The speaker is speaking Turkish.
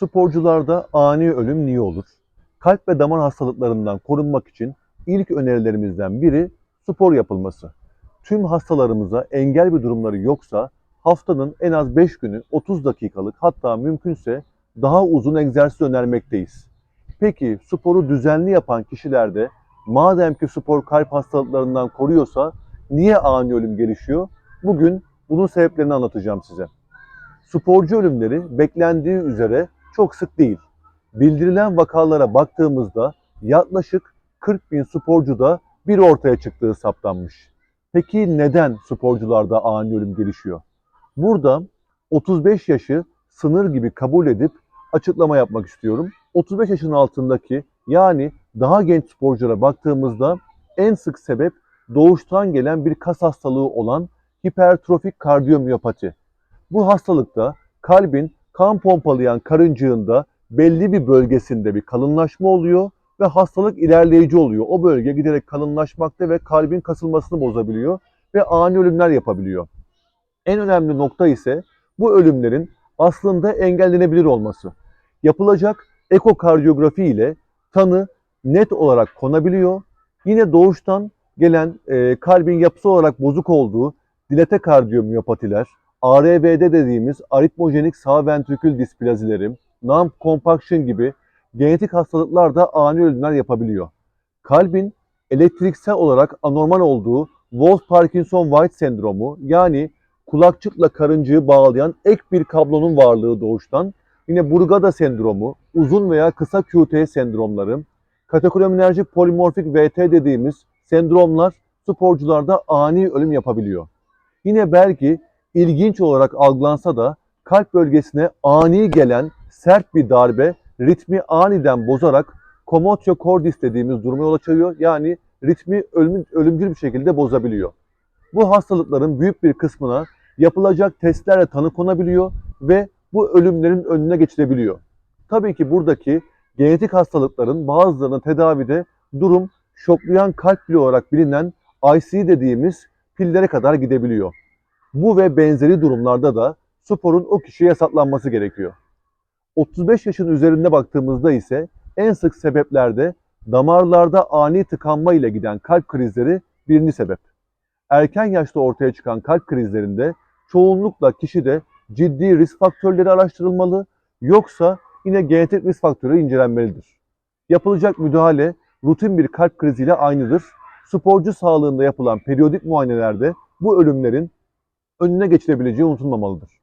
Sporcularda ani ölüm niye olur? Kalp ve damar hastalıklarından korunmak için ilk önerilerimizden biri spor yapılması. Tüm hastalarımıza engel bir durumları yoksa haftanın en az 5 günü 30 dakikalık hatta mümkünse daha uzun egzersiz önermekteyiz. Peki sporu düzenli yapan kişilerde madem ki spor kalp hastalıklarından koruyorsa niye ani ölüm gelişiyor? Bugün bunun sebeplerini anlatacağım size. Sporcu ölümleri beklendiği üzere çok sık değil. Bildirilen vakalara baktığımızda yaklaşık 40 bin sporcuda bir ortaya çıktığı saptanmış. Peki neden sporcularda ani ölüm gelişiyor? Burada 35 yaşı sınır gibi kabul edip açıklama yapmak istiyorum. 35 yaşın altındaki yani daha genç sporculara baktığımızda en sık sebep doğuştan gelen bir kas hastalığı olan hipertrofik kardiyomiyopati. Bu hastalıkta kalbin kan pompalayan karıncığında belli bir bölgesinde bir kalınlaşma oluyor ve hastalık ilerleyici oluyor. O bölge giderek kalınlaşmakta ve kalbin kasılmasını bozabiliyor ve ani ölümler yapabiliyor. En önemli nokta ise bu ölümlerin aslında engellenebilir olması. Yapılacak ekokardiyografi ile tanı net olarak konabiliyor. Yine doğuştan gelen e, kalbin yapısı olarak bozuk olduğu dilate kardiyomiyopatiler, ARVD dediğimiz aritmojenik sağ ventrikül displazileri, non compaction gibi genetik hastalıklar da ani ölümler yapabiliyor. Kalbin elektriksel olarak anormal olduğu Wolff-Parkinson-White sendromu yani kulakçıkla karıncığı bağlayan ek bir kablonun varlığı doğuştan, yine Brugada sendromu, uzun veya kısa QT sendromları, katekolaminerjik polimorfik VT dediğimiz sendromlar sporcularda ani ölüm yapabiliyor. Yine belki ilginç olarak algılansa da kalp bölgesine ani gelen sert bir darbe ritmi aniden bozarak commotio cordis dediğimiz duruma yol açıyor. Yani ritmi ölüm, ölümcül bir şekilde bozabiliyor. Bu hastalıkların büyük bir kısmına yapılacak testlerle tanı konabiliyor ve bu ölümlerin önüne geçilebiliyor. Tabii ki buradaki genetik hastalıkların bazılarının tedavide durum şoklayan kalp olarak bilinen IC dediğimiz pillere kadar gidebiliyor. Bu ve benzeri durumlarda da sporun o kişiye yasaklanması gerekiyor. 35 yaşın üzerinde baktığımızda ise en sık sebeplerde damarlarda ani tıkanma ile giden kalp krizleri birinci sebep. Erken yaşta ortaya çıkan kalp krizlerinde çoğunlukla kişide ciddi risk faktörleri araştırılmalı yoksa yine genetik risk faktörü incelenmelidir. Yapılacak müdahale rutin bir kalp kriziyle aynıdır. Sporcu sağlığında yapılan periyodik muayenelerde bu ölümlerin önüne geçilebileceği unutulmamalıdır.